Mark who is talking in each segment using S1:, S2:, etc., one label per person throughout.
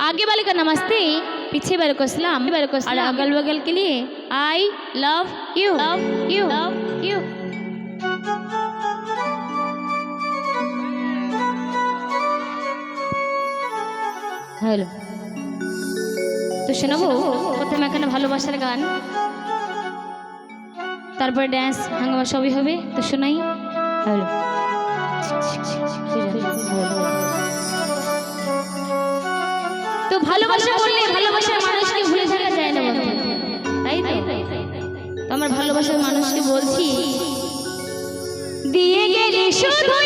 S1: आगे वाले का नमस्ते पीछे वाले को सलाम वाले को सलाम। अगल बगल के लिए I love you love you love you hello তো শোনাবো প্রথমে এখানে ভালোবাসার গান তারপরে ড্যান্স হাঙ্গামা সবই হবে তো শোনাই হ্যালো তো ভালোবাসা বললে ভালোবাসার মানুষকে ভুলে থাকা যায় না বন্ধু। তাই তো? আমার ভালোবাসার মানুষকে বলছি, দিয়ে গেলে শুধু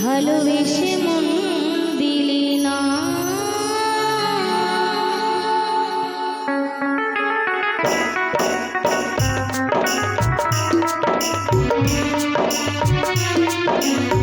S1: ভালোবেসে মন দিলি না Thank you.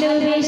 S1: ভালোবেসে